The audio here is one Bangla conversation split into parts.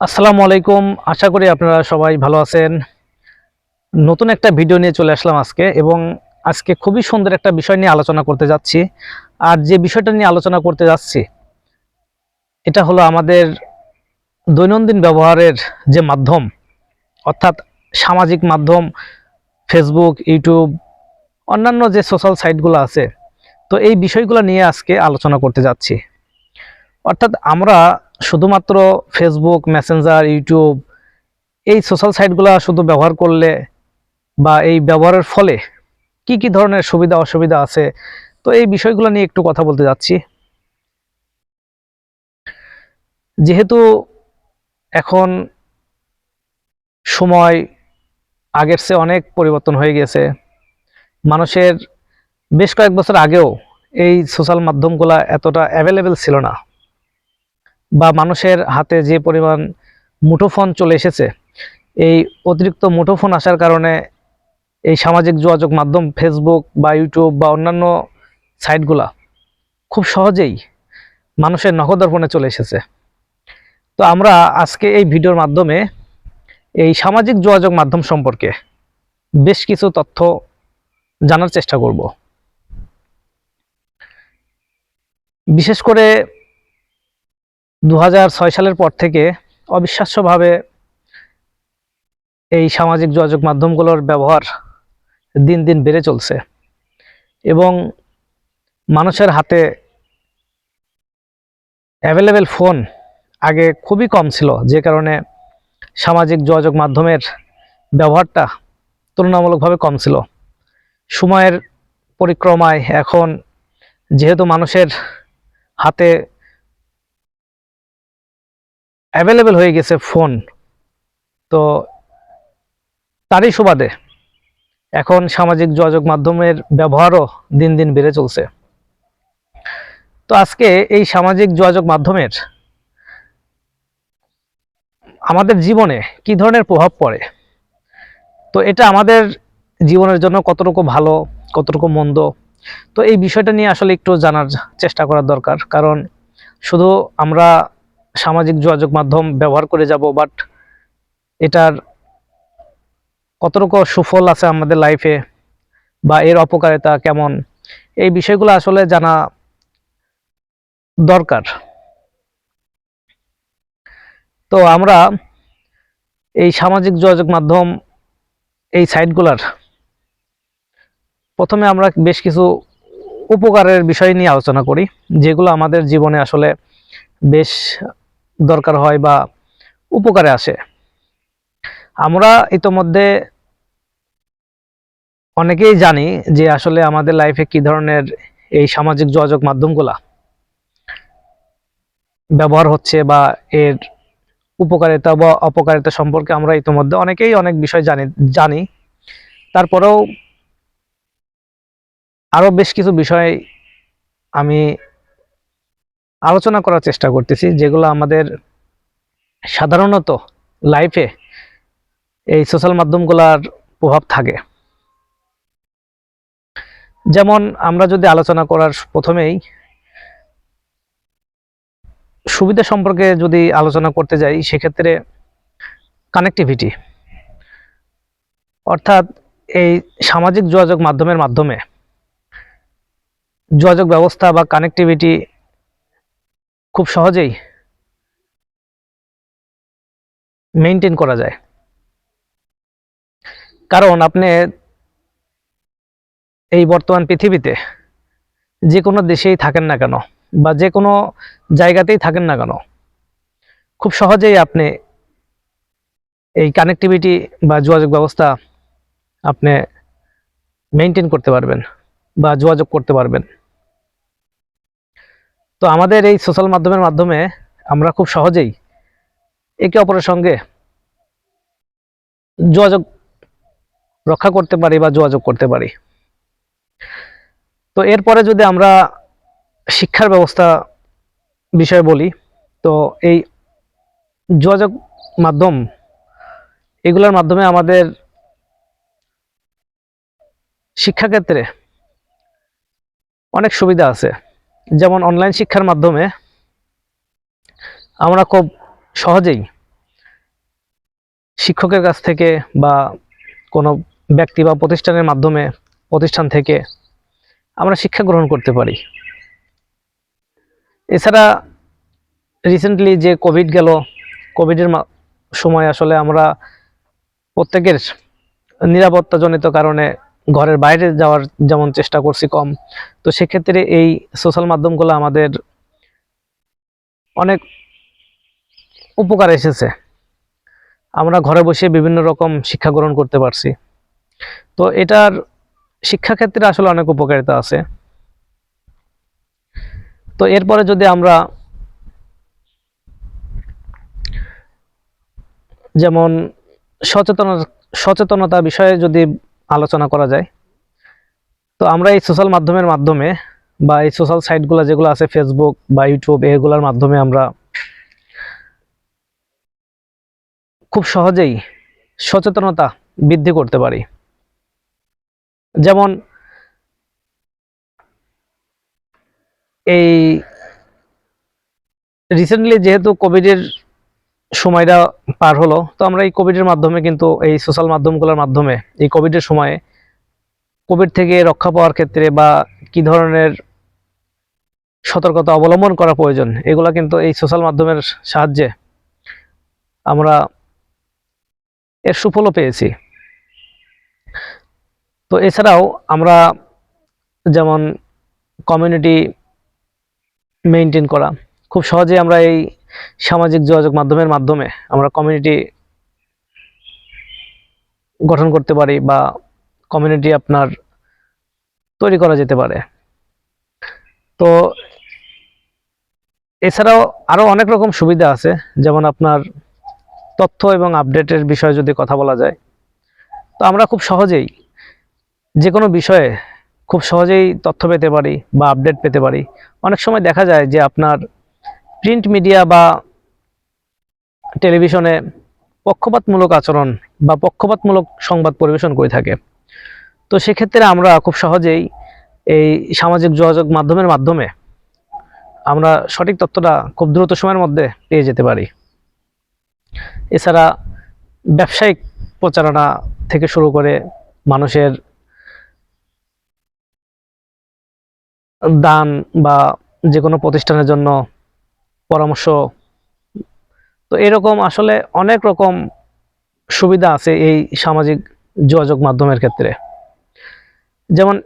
আসসালামু আলাইকুম। আশা করি আপনারা সবাই ভালো আছেন। নতুন একটা ভিডিও নিয়ে চলে আসলাম আজকে এবং আজকে খুবই সুন্দর একটা বিষয় নিয়ে আলোচনা করতে যাচ্ছি। আর যে বিষয়টা নিয়ে আলোচনা করতে যাচ্ছি, এটা হলো আমাদের দৈনন্দিন ব্যবহারের যে মাধ্যম, অর্থাৎ সামাজিক মাধ্যম ফেসবুক ইউটিউব অন্যান্য যে সোশ্যাল সাইটগুলো আছে। তো এই বিষয়গুলো নিয়ে আজকে আলোচনা করতে যাচ্ছি। অর্থাৎ আমরা শুধুমাত্র ফেসবুক মেসেঞ্জার ইউটিউব এই সোশ্যাল সাইটগুলো শুধু ব্যবহার করলে বা এই ব্যবহারের ফলে কি কি ধরনের সুবিধা, অসুবিধা আছে? তো এই বিষয়গুলো নিয়ে একটু কথা বলতে যাচ্ছি। যেহেতু এখন সময় আগের চেয়ে অনেক পরিবর্তন হয়ে গেছে, মানুষের বেশ কয়েক বছর আগেও এই সোশ্যাল মাধ্যমগুলো এতটা অ্যাভেলেবেল ছিল না। বা মানুষের হাতে যে পরিমাণ মুঠোফোন চলে এসেছে, এই অতিরিক্ত মুঠোফোন আসার কারণে এই সামাজিক যোগাযোগ মাধ্যম ফেসবুক বা ইউটিউব বা অন্যান্য সাইটগুলা খুব সহজেই মানুষের নখদর্পণে চলে এসেছে। তো আমরা আজকে এই ভিডিওর মাধ্যমে এই সামাজিক যোগাযোগ মাধ্যম সম্পর্কে বেশ কিছু তথ্য জানার চেষ্টা করব। বিশেষ করে দু হাজার ছয় সালের পর থেকে অবিশ্বাস্যভাবে এই সামাজিক যোগাযোগ মাধ্যমগুলোর ব্যবহার দিন দিন বেড়ে চলছে এবং মানুষের হাতে অ্যাভেলেবেল ফোন আগে খুবই কম ছিল, যে কারণে সামাজিক যোগাযোগ মাধ্যমের ব্যবহারটা তুলনামূলকভাবে কম ছিল। সময়ের পরিক্রমায় এখন যেহেতু মানুষের হাতে অ্যাভেলেবেল হয়ে গেছে ফোন তো তারই সুবাদে এখন সামাজিক যোগাযোগ মাধ্যমের ব্যবহারও দিন দিন বেড়ে চলছে। তো আজকে এই সামাজিক যোগাযোগ মাধ্যমের আমাদের জীবনে কি ধরনের প্রভাব পড়ে? তো এটা আমাদের জীবনের জন্য কতটুকু ভালো, কতটুকু মন্দ? তো এই বিষয়টা নিয়ে আসলে একটু জানার চেষ্টা করার দরকার। কারণ শুধু আমরা সামাজিক যোগাযোগ মাধ্যম ব্যবহার করে যাব বাট এটার কতটুকু সুফল আছে আমাদের লাইফে বা এর অপকারিতা কেমন, এই বিষয়গুলো আসলে জানা দরকার। তো আমরা এই সামাজিক যোগাযোগ মাধ্যম, এই সাইটগুলার প্রথমে আমরা বেশ কিছু উপকারের বিষয় নিয়ে আলোচনা করি, যেগুলো আমাদের জীবনে আসলে বেশ দরকার হয় বা উপকারে আসে। আমরা ইতোমধ্যে অনেকেই জানি যে আসলে আমাদের লাইফে কি ধরনের এই সামাজিক যোগাযোগ মাধ্যমগুলা ব্যবহার হচ্ছে বা এর উপকারিতা বা অপকারিতা সম্পর্কে আমরা ইতোমধ্যে অনেকেই অনেক বিষয় জানি জানি। তারপরেও আরও বেশ কিছু বিষয় আমি আলোচনা করার চেষ্টা করতেছি, যেগুলো আমাদের সাধারণত লাইফে এই সোশ্যাল মাধ্যমগুলোর প্রভাব থাকে। যেমন আমরা যদি আলোচনা করার প্রথমেই সুবিধা সম্পর্কে যদি আলোচনা করতে যাই, সেক্ষেত্রে কানেক্টিভিটি অর্থাৎ এই সামাজিক যোগাযোগ মাধ্যমের মাধ্যমে যোগাযোগ ব্যবস্থা বা কানেক্টিভিটি খুব সহজেই মেনটেন করা যায়। কারণ আপনি এই বর্তমান পৃথিবীতে যে কোনো দেশেই থাকেন না কেন বা যে কোনো জায়গাতেই থাকেন না কেন, খুব সহজেই আপনি এই কানেক্টিভিটি বা যোগাযোগ ব্যবস্থা আপনি মেনটেন করতে পারবেন বা যোগাযোগ করতে পারবেন। তো আমাদের এই সোশ্যাল মাধ্যমের মাধ্যমে আমরা খুব সহজেই একে অপরের সঙ্গে যোগাযোগ রক্ষা করতে পারি বা যোগাযোগ করতে পারি। তো এরপরে যদি আমরা শিক্ষার ব্যবস্থা বিষয়ে বলি, তো এই যোগাযোগ মাধ্যম, এগুলোর মাধ্যমে আমাদের শিক্ষাক্ষেত্রে অনেক সুবিধা আছে। যেমন অনলাইন শিক্ষার মাধ্যমে আমরা খুব সহজেই শিক্ষকের কাছ থেকে বা কোনো ব্যক্তি বা প্রতিষ্ঠানের মাধ্যমে প্রতিষ্ঠান থেকে আমরা শিক্ষা গ্রহণ করতে পারি। এছাড়া রিসেন্টলি যে কোভিড গেল কোভিডের সময় আসলে আমরা প্রত্যেকের নিরাপত্তাজনিত কারণে ঘরের বাইরে যাওয়ার যেমন চেষ্টা করছি কম। তো সেক্ষেত্রে এই সোশ্যাল মাধ্যমগুলো আমাদের অনেক উপকার এসেছে। আমরা ঘরে বসে বিভিন্ন রকম শিক্ষা গ্রহণ করতে পারছি। তো এটার শিক্ষাক্ষেত্রে আসলে অনেক উপকারিতা আছে। তো এরপরে যদি আমরা যেমন সচেতনতা সচেতনতা বিষয়ে যদি আলোচনা করা যায়। তো আমরা এই সোশ্যাল মাধ্যমের মাধ্যমে বা এই সোশ্যাল সাইটগুলো যেগুলো আছে ফেসবুক বা ইউটিউব এগুলোর মাধ্যমে আমরা খুব সহজেই সচেতনতা বৃদ্ধি করতে পারি। যেমন এই রিসেন্টলি যেহেতু কোভিডের সময়টা পার হলো। তো আমরা এই কোভিডের মাধ্যমে কিন্তু, এই সোশ্যাল মাধ্যমগুলোর মাধ্যমে এই কোভিডের সময়ে কোভিড থেকে রক্ষা পাওয়ার ক্ষেত্রে বা কি ধরনের সতর্কতা অবলম্বন করা প্রয়োজন, এগুলা কিন্তু এই সোশ্যাল মাধ্যমের সাহায্যে আমরা এর সুফলও পেয়েছি। তো এছাড়াও আমরা যেমন কমিউনিটি মেনটেন করা, খুব সহজে আমরা এই সামাজিক যোগাযোগ মাধ্যমের মাধ্যমে আমরা কমিউনিটি গঠন করতে পারি বা কমিউনিটি আপনার তৈরি করা যেতে পারে। তো এছাড়াও আরও অনেক রকম সুবিধা আছে, যেমন আপনার তথ্য এবং আপডেটের বিষয়ে যদি কথা বলা যায়। তো আমরা খুব সহজেই যে কোনো বিষয়ে খুব সহজেই তথ্য পেতে পারি বা আপডেট পেতে পারি। অনেক সময় দেখা যায় যে আপনার প্রিন্ট মিডিয়া বা টেলিভিশনে পক্ষপাতমূলক আচরণ বা পক্ষপাতমূলক সংবাদ পরিবেশন করে থাকে। তো সেক্ষেত্রে আমরা খুব সহজেই এই সামাজিক যোগাযোগ মাধ্যমের মাধ্যমে আমরা সঠিক তথ্যটা খুব দ্রুত সময়ের মধ্যে পেয়ে যেতে পারি। এছাড়া ব্যবসায়িক প্রচারণা থেকে শুরু করে মানুষের দান বা যে কোনো প্রতিষ্ঠানের জন্য পরামর্শ। তো এরকম আসলে অনেক রকম সুবিধা আছে এই সামাজিক যোগাযোগ মাধ্যমের ক্ষেত্রে। যেমন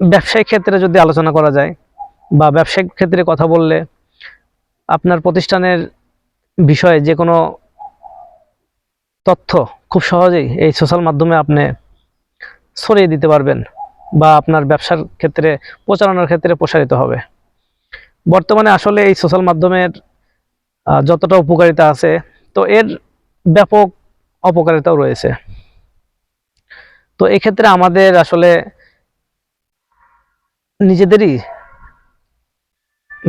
ব্যবসায়িক ক্ষেত্রে যদি আলোচনা করা যায় বা ব্যবসায়িক ক্ষেত্রে কথা বললে আপনার প্রতিষ্ঠানের বিষয়ে যে কোনো তথ্য খুব সহজেই এই সোশ্যাল মাধ্যমে আপনি ছড়িয়ে দিতে পারবেন বা আপনার ব্যবসার ক্ষেত্রে প্রচারণার ক্ষেত্রে প্রসারিত হবে। বর্তমানে আসলে এই সোশ্যাল মাধ্যমের যতটা উপকারিতা আছে, তো এর ব্যাপক অপকারিতাও রয়েছে। তো এক্ষেত্রে আমাদের আসলে নিজেদেরই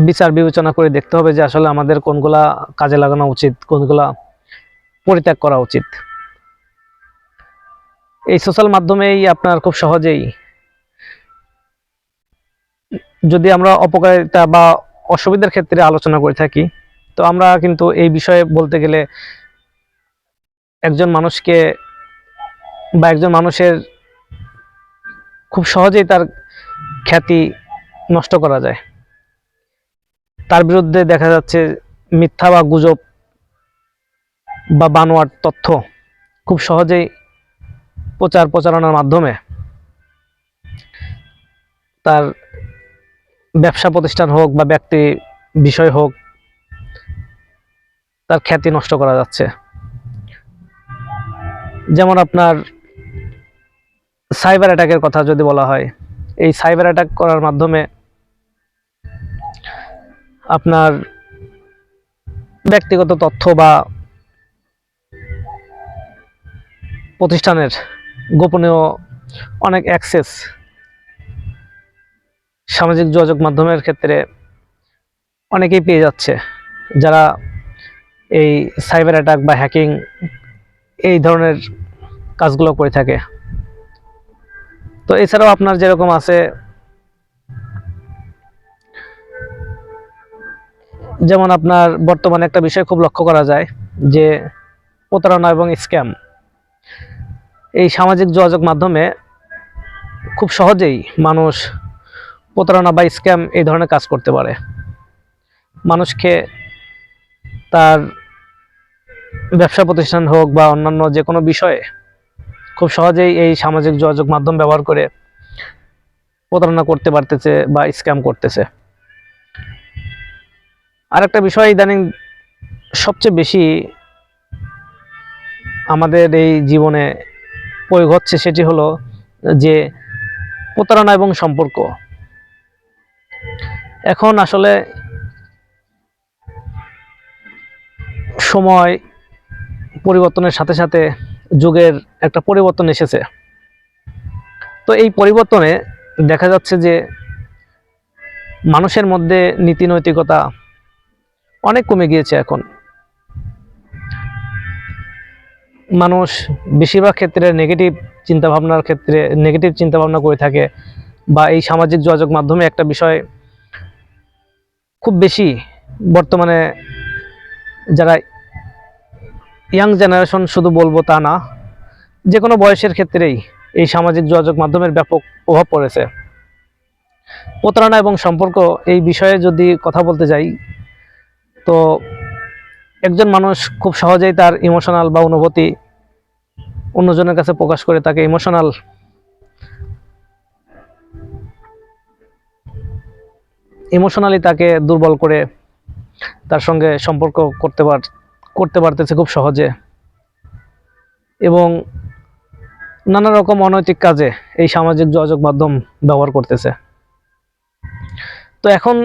বিচার বিবেচনা করে দেখতে হবে যে আসলে আমাদের কোনগুলা কাজে লাগানো উচিত, কোনগুলা পরিত্যাগ করা উচিত। এই সোশ্যাল মাধ্যমেই আপনার খুব সহজেই যদি আমরা অপকারিতা বা অসুবিধার ক্ষেত্রে আলোচনা করে থাকি। তো আমরা কিন্তু এই বিষয়ে বলতে গেলে একজন মানুষকে বা একজন মানুষের খুব সহজেই তার খ্যাতি নষ্ট করা যায়। তার বিরুদ্ধে দেখা যাচ্ছে মিথ্যা বা গুজব বা বানোয়ার তথ্য খুব সহজেই প্রচার প্রচারণার মাধ্যমে তার ব্যবসা প্রতিষ্ঠান হোক বা ব্যক্তি বিষয় হোক, তার খ্যাতি নষ্ট করা যাচ্ছে। যেমন আপনার সাইবার অ্যাটাকের কথা যদি বলা হয়, এই সাইবার অ্যাটাক করার মাধ্যমে আপনার ব্যক্তিগত তথ্য বা প্রতিষ্ঠানের গোপনীয় অনেক অ্যাক্সেস সামাজিক যোগাযোগ মাধ্যমের ক্ষেত্রে অনেকেই পেয়ে যাচ্ছে। যারা এই সাইবার অ্যাটাক বা হ্যাকিং এই ধরনের কাজগুলো করে থাকে। তো এছাড়াও আপনার যেরকম আছে, যেমন আপনার বর্তমানে একটা বিষয় খুব লক্ষ্য করা যায় যে প্রতারণা এবং স্ক্যাম। এই সামাজিক যোগাযোগ মাধ্যমে খুব সহজেই মানুষ প্রতারণা বা স্ক্যাম এই ধরনের কাজ করতে পারে। মানুষকে তার ব্যবসা প্রতিষ্ঠান হোক বা অন্যান্য যে কোনো বিষয়ে খুব সহজেই এই সামাজিক যোগাযোগ মাধ্যম ব্যবহার করে প্রতারণা করতে পারতেছে বা স্ক্যাম করতেছে। আরেকটা বিষয়, ইদানিং সবচেয়ে বেশি আমাদের এই জীবনে প্রয়োগ হচ্ছে সেটি হলো যে প্রতারণা এবং সম্পর্ক। এখন আসলে সময় পরিবর্তনের সাথে সাথে যুগের একটা পরিবর্তন এসেছে। তো এই পরিবর্তনে দেখা যাচ্ছে যে মানুষের মধ্যে নীতি নৈতিকতা অনেক কমে গিয়েছে এখন। মানুষ বেশিরভাগ ক্ষেত্রে নেগেটিভ চিন্তাভাবনার ক্ষেত্রে নেগেটিভ চিন্তাভাবনা করে থাকে। বা এই সামাজিক যোগাযোগ মাধ্যমে একটা বিষয় খুব বেশি বর্তমানে যারা ইয়াং জেনারেশন শুধু বলব তা না যে কোনো বয়সের ক্ষেত্রেই এই সামাজিক যোগাযোগ মাধ্যমের ব্যাপক প্রভাব পড়েছে। প্রতারণা এবং সম্পর্ক এই বিষয়ে যদি কথা বলতে যাই, তো একজন মানুষ খুব সহজেই তার ইমোশনাল বা অনুভূতি অন্যজনের কাছে প্রকাশ করে তাকে ইমোশনাল ইমোশনালি তাকে দুর্বল করে তার সঙ্গে সম্পর্ক করতে পার, করতে পারতেছে খুব সহজে। এবং নানা রকম অনৈতিক কাজে এই সামাজিক যোগাযোগ মাধ্যম ব্যবহার করতেছে। তো এখন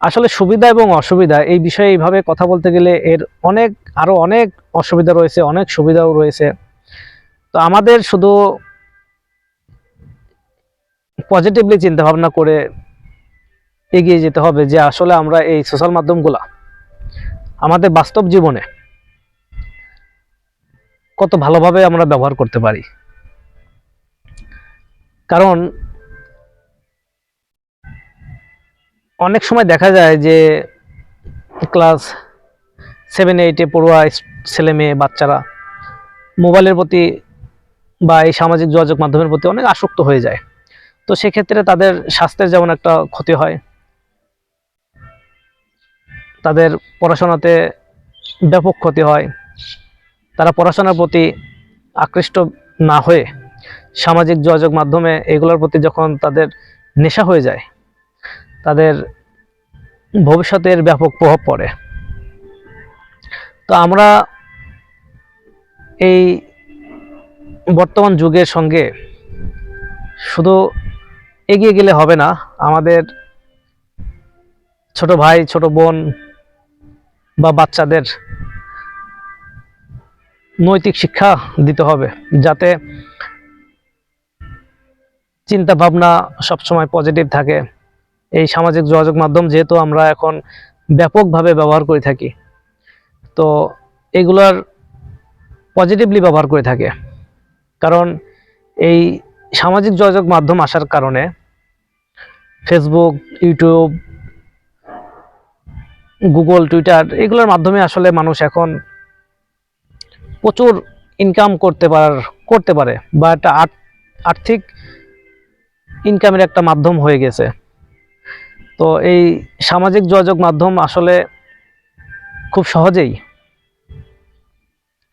আসলে সুবিধা এবং অসুবিধা, এই বিষয়ে এইভাবে কথা বলতে গেলে এর অনেক, আরও অনেক অসুবিধা রয়েছে, অনেক সুবিধাও রয়েছে। তো আমাদের শুধু পজিটিভলি চিন্তা ভাবনা করে এগিয়ে যেতে হবে যে আসলে আমরা এই সোশ্যাল মাধ্যমগুলা আমাদের বাস্তব জীবনে কত ভালোভাবে আমরা ব্যবহার করতে পারি। কারণ অনেক সময় দেখা যায় যে ক্লাস সেভেন এইটে পড়ুয়া ছেলে মেয়ে বাচ্চারা মোবাইলের প্রতি বা এই সামাজিক যোগাযোগ মাধ্যমের প্রতি অনেক আসক্ত হয়ে যায়। তো সেক্ষেত্রে তাদের স্বাস্থ্যের যেমন একটা ক্ষতি হয় তাদের পড়াশোনাতে ব্যাপক ক্ষতি হয়। তারা পড়াশোনার প্রতি আকৃষ্ট না হয়ে সামাজিক যোগাযোগ মাধ্যমে এগুলোর প্রতি যখন তাদের নেশা হয়ে যায়, তাদের ভবিষ্যতের ব্যাপক প্রভাব পড়ে। তো আমরা এই বর্তমান যুগের সঙ্গে শুধু এগিয়ে গেলে হবে না, আমাদের ছোট ভাই, ছোট বোন বা বাচ্চাদের নৈতিক শিক্ষা দিতে হবে যাতে চিন্তা ভাবনা সবসময় পজিটিভ থাকে। এই সামাজিক যোগাযোগ মাধ্যম যেহেতু আমরা এখন ব্যাপকভাবে ব্যবহার করে থাকি, তো এগুলার পজিটিভলি ব্যবহার করে থাকে। কারণ এই সামাজিক যোগাযোগ মাধ্যম আসার কারণে ফেসবুক ইউটিউব গুগল টুইটার এগুলোর মাধ্যমে আসলে মানুষ এখন প্রচুর ইনকাম করতে পার, করতে পারে। বা একটা আর্থ- আর্থিক ইনকামের একটা মাধ্যম হয়ে গেছে। তো এই সামাজিক যোগাযোগ মাধ্যম আসলে খুব সহজেই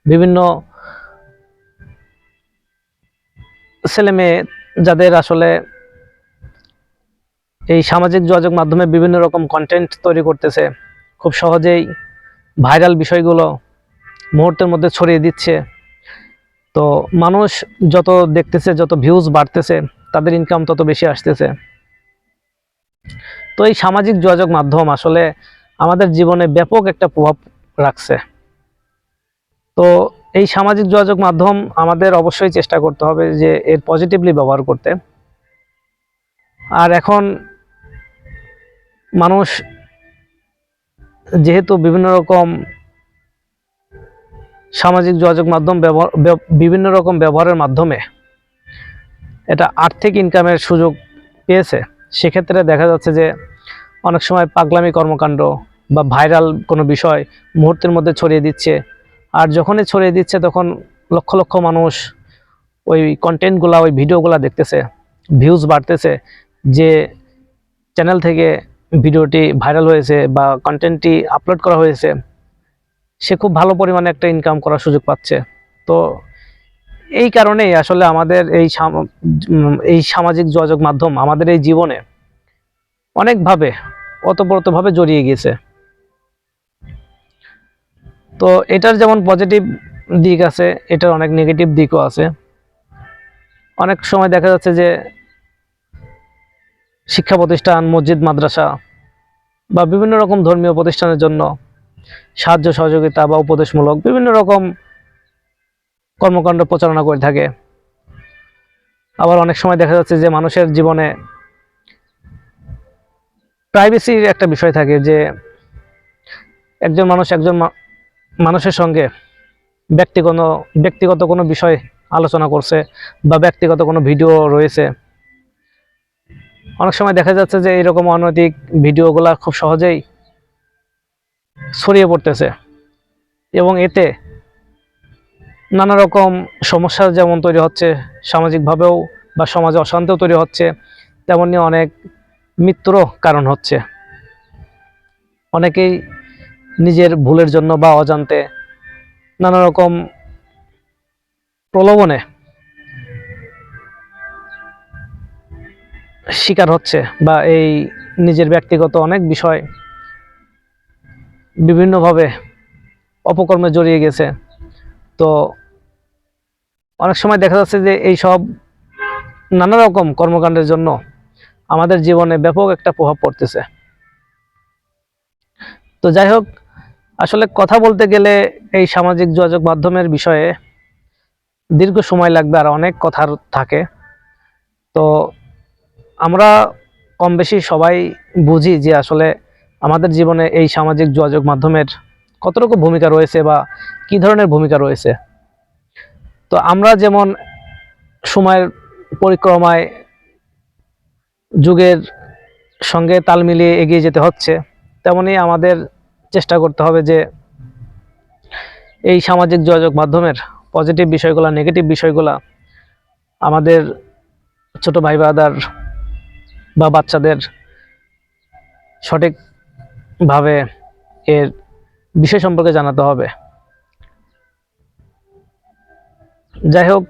বিভিন্ন ছেলে মেয়ে যাদের আসলে এই সামাজিক যোগাযোগ মাধ্যমে বিভিন্ন রকম কন্টেন্ট তৈরি করতেছে খুব সহজেই ভাইরাল বিষয়গুলো মুহূর্তের মধ্যে ছড়িয়ে দিচ্ছে। তো মানুষ যত দেখতেছে, যত ভিউজ বাড়তেছে, তাদের ইনকাম তত বেশি আসতেছে। তো এই সামাজিক যোগাযোগ মাধ্যম আসলে আমাদের জীবনে ব্যাপক একটা প্রভাব রাখছে। তো এই সামাজিক যোগাযোগ মাধ্যম আমাদের অবশ্যই চেষ্টা করতে হবে যে এর পজিটিভলি ব্যবহার করতে। আর এখন মানুষ যেহেতু বিভিন্ন রকম সামাজিক যোগাযোগ মাধ্যম ব্যবহার বিভিন্ন রকম ব্যবহারের মাধ্যমে এটা আর্থিক ইনকামের সুযোগ পেয়েছে, সেক্ষেত্রে দেখা যাচ্ছে যে অনেক সময় পাগলামি কর্মকাণ্ড বা ভাইরাল কোনো বিষয় মুহূর্তের মধ্যে ছড়িয়ে দিচ্ছে। আর যখনই ছড়িয়ে দিচ্ছে, তখন লক্ষ লক্ষ মানুষ ওই কন্টেন্টগুলা ওই ভিডিওগুলা দেখতেছে ভিউজ বাড়তেছে, যে চ্যানেল থেকে ভিডিওটি ভাইরাল হয়েছে বা কন্টেন্টটি আপলোড করা হয়েছে, সে খুব ভালো পরিমাণে একটা ইনকাম করার সুযোগ পাচ্ছে। তো এই কারণেই আসলে আমাদের এই এই সামাজিক যোগাযোগ মাধ্যম আমাদের এই জীবনে অনেকভাবে, ওতপ্রোতভাবে জড়িয়ে গিয়েছে। তো এটার যেমন পজিটিভ দিক আছে, এটার অনেক নেগেটিভ দিকও আছে। অনেক সময় দেখা যাচ্ছে যে শিক্ষা প্রতিষ্ঠান, মসজিদ, মাদ্রাসা বা বিভিন্ন রকম ধর্মীয় প্রতিষ্ঠানের জন্য সাহায্য, সহযোগিতা বা উপদেশমূলক বিভিন্ন রকম কর্মকাণ্ড প্রচারণা করে থাকে। আবার অনেক সময় দেখা যাচ্ছে যে মানুষের জীবনে প্রাইভেসির একটা বিষয় থাকে যে একজন মানুষ একজন মানুষের সঙ্গে ব্যক্তিগত ব্যক্তিগত কোনো বিষয় আলোচনা করছে বা ব্যক্তিগত কোনো ভিডিও রয়েছে। অনেক সময় দেখা যাচ্ছে যে এরকম অনৈতিক ভিডিওগুলা খুব সহজেই ছড়িয়ে পড়তেছে। এবং এতে নানা রকম সমস্যা যেমন তৈরি হচ্ছে সামাজিকভাবেও বা সমাজে অশান্তিও তৈরি হচ্ছে, তেমনি অনেক মৃত্যুরও কারণ হচ্ছে। অনেকেই নিজের ভুলের জন্য বা অজান্তে নানা রকম প্রলোভনে শিকার হচ্ছে বা এই নিজের ব্যক্তিগত অনেক বিষয় বিভিন্নভাবে অপকর্মে জড়িয়ে গেছে। তো অনেক সময় দেখা যাচ্ছে যে এই সব নানা রকম কর্মকাণ্ডের জন্য আমাদের জীবনে ব্যাপক একটা প্রভাব পড়তেছে। তো যাই হোক, আসলে কথা বলতে গেলে এই সামাজিক যোগাযোগ মাধ্যমের বিষয়ে দীর্ঘ সময় লাগবে আর অনেক কথার থাকে। তো আমরা কম বেশি সবাই বুঝি যে আসলে আমাদের জীবনে এই সামাজিক যোগাযোগ মাধ্যমের কতটুকু ভূমিকা রয়েছে বা কি ধরনের ভূমিকা রয়েছে। তো আমরা যেমন সময়ের পরিক্রমায় যুগের সঙ্গে তাল মিলিয়ে এগিয়ে যেতে হচ্ছে, তেমনি আমাদের চেষ্টা করতে হবে যে এই সামাজিক যোগাযোগ মাধ্যমের পজিটিভ বিষয়গুলো নেগেটিভ বিষয়গুলা আমাদের ছোট ভাই ব্রাদার বা বাচ্চাদের সঠিকভাবে এর বিষয় সম্পর্কে জানাতে হবে। যাই হোক,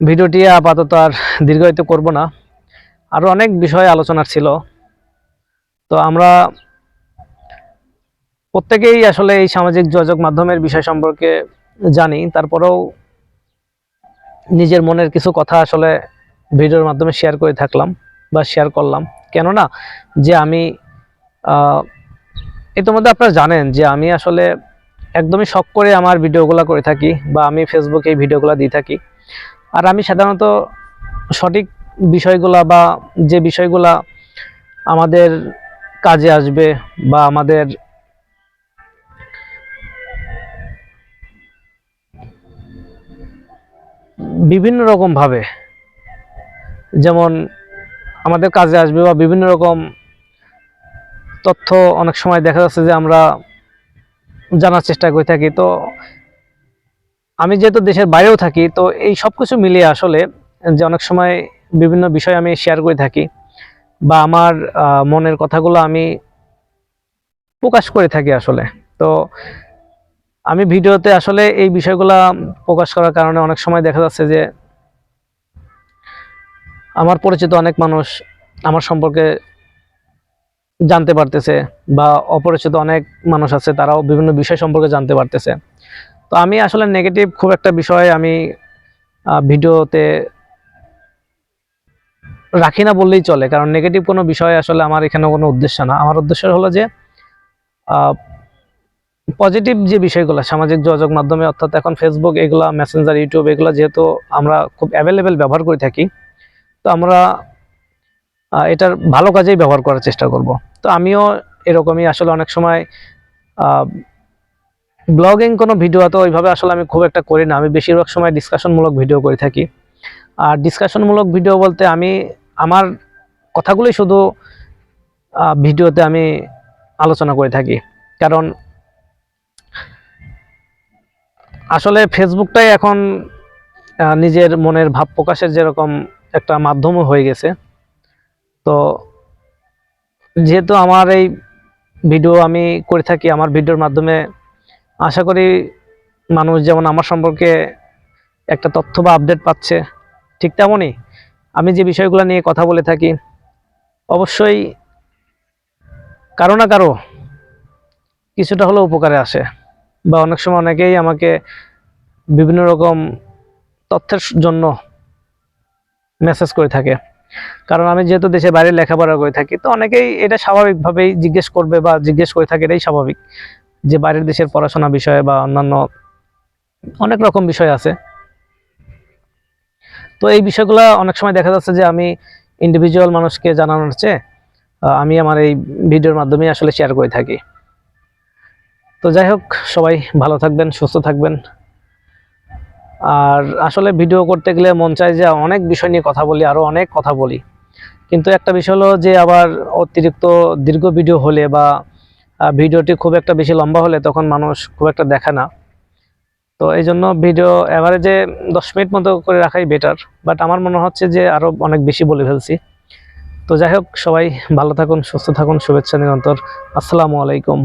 ভিডিওটি আপাতত আর দীর্ঘায়িত করব না। আরও অনেক বিষয় আলোচনার ছিল। তো আমরা প্রত্যেকেই আসলে এই সামাজিক যোগাযোগ মাধ্যমের বিষয় সম্পর্কে জানি। তারপরেও নিজের মনের কিছু কথা আসলে ভিডিওর মাধ্যমে শেয়ার করে থাকলাম বা শেয়ার করলাম। কেননা যে আমি ইতিমধ্যে আপনারা জানেন যে আমি আসলে একদমই শখ করে আমার ভিডিওগুলো করে থাকি বা আমি ফেসবুকে এই ভিডিওগুলো দিয়ে থাকি। আর আমি সাধারণত সঠিক বিষয়গুলা বা যে বিষয়গুলা আমাদের কাজে আসবে বা আমাদের বিভিন্ন রকম ভাবে যেমন আমাদের কাজে আসবে বা বিভিন্ন রকম তথ্য অনেক সময় দেখা যাচ্ছে যে আমরা জানার চেষ্টা করে থাকি। তো আমি যেহেতু দেশের বাইরেও থাকি, তো এই সব কিছু মিলিয়ে আসলে যে অনেক সময় বিভিন্ন বিষয় আমি শেয়ার করে থাকি বা আমার মনের কথাগুলো আমি প্রকাশ করে থাকি আসলে। তো আমি ভিডিওতে আসলে এই বিষয়গুলা প্রকাশ করার কারণে অনেক সময় দেখা যাচ্ছে যে আমার পরিচিত অনেক মানুষ আমার সম্পর্কে জানতে পারতেছে বা অপরিচিত অনেক মানুষ আছে, তারাও বিভিন্ন বিষয় সম্পর্কে জানতে পারতেছে। তো আমি আসলে নেগেটিভ খুব একটা বিষয় আমি ভিডিওতে রাখি না বললেই চলে, কারণ নেগেটিভ কোনো বিষয় আসলে আমার এখানে কোনো উদ্দেশ্য না। আমার উদ্দেশ্য হলো যে পজিটিভ যে বিষয়গুলো, সামাজিক যোগাযোগ মাধ্যমে, অর্থাৎ এখন ফেসবুক এগুলা মেসেঞ্জার ইউটিউব এগুলো যেহেতু আমরা খুব অ্যাভেলেবেল ব্যবহার করে থাকি তো আমরা এটার ভালো কাজেই ব্যবহার করার চেষ্টা করব। তো আমিও এরকমই আসলে অনেক সময় ব্লগিং কোনো ভিডিও তো ওইভাবে আসলে আমি খুব একটা করি না। আমি বেশিরভাগ সময় ডিসকাশনমূলক ভিডিও করে থাকি। আর ডিসকাশনমূলক ভিডিও বলতে আমি, আমার কথাগুলোই শুধু ভিডিওতে আমি আলোচনা করে থাকি। কারণ, আসলে ফেসবুকটাই এখন নিজের মনের ভাব প্রকাশের যেরকম একটা মাধ্যমও হয়ে গেছে। তো যেহেতু আমার এই ভিডিও আমি করে থাকি, আমার ভিডিওর মাধ্যমে আশা করি মানুষ যেমন আমার সম্পর্কে একটা তথ্য বা আপডেট পাচ্ছে, ঠিক তেমনই আমি যে বিষয়গুলো নিয়ে কথা বলে থাকি, অবশ্যই কারও না কারও কিছুটা হলেও উপকারে আসে বা অনেক সময় অনেকেই আমাকে বিভিন্ন রকম তথ্যের জন্য মেসেজ করে থাকে। কারণ আমি যেহেতু দেশের বাইরে লেখাপড়া করে থাকি, তো অনেকেই এটা স্বাভাবিকভাবেই জিজ্ঞেস করবে বা জিজ্ঞেস করে থাকে, এটাই স্বাভাবিক যে বাইরের দেশের পড়াশোনা বিষয়ে বা অন্যান্য অনেক রকম বিষয় আছে। তো এই বিষয়গুলো অনেক সময় দেখা যাচ্ছে যে আমি ইন্ডিভিজুয়াল মানুষকে জানানোর চেয়ে আমি আমার এই ভিডিওর মাধ্যমে আসলে শেয়ার করে থাকি। তো যাই হোক, সবাই ভালো থাকবেন, সুস্থ থাকবেন। আর আসলে ভিডিও করতে গেলে মন চায় যে অনেক বিষয় নিয়ে কথা বলি আরও অনেক কথা বলি। কিন্তু একটা বিষয় হলো যে আবার অতিরিক্ত দীর্ঘ ভিডিও হলে বা ভিডিওটি খুব একটা বেশি লম্বা হলে তখন মানুষ খুব একটা দেখে না। তো এই জন্য ভিডিও অ্যাভারেজে দশ মিনিট মতো করে রাখাই বেটার বাট আমার মনে হচ্ছে যে আরও অনেক বেশি বলে ফেলছি। তো যাই হোক, সবাই ভালো থাকুন, সুস্থ থাকুন, শুভেচ্ছা নিরন্তর। আসসালামু আলাইকুম।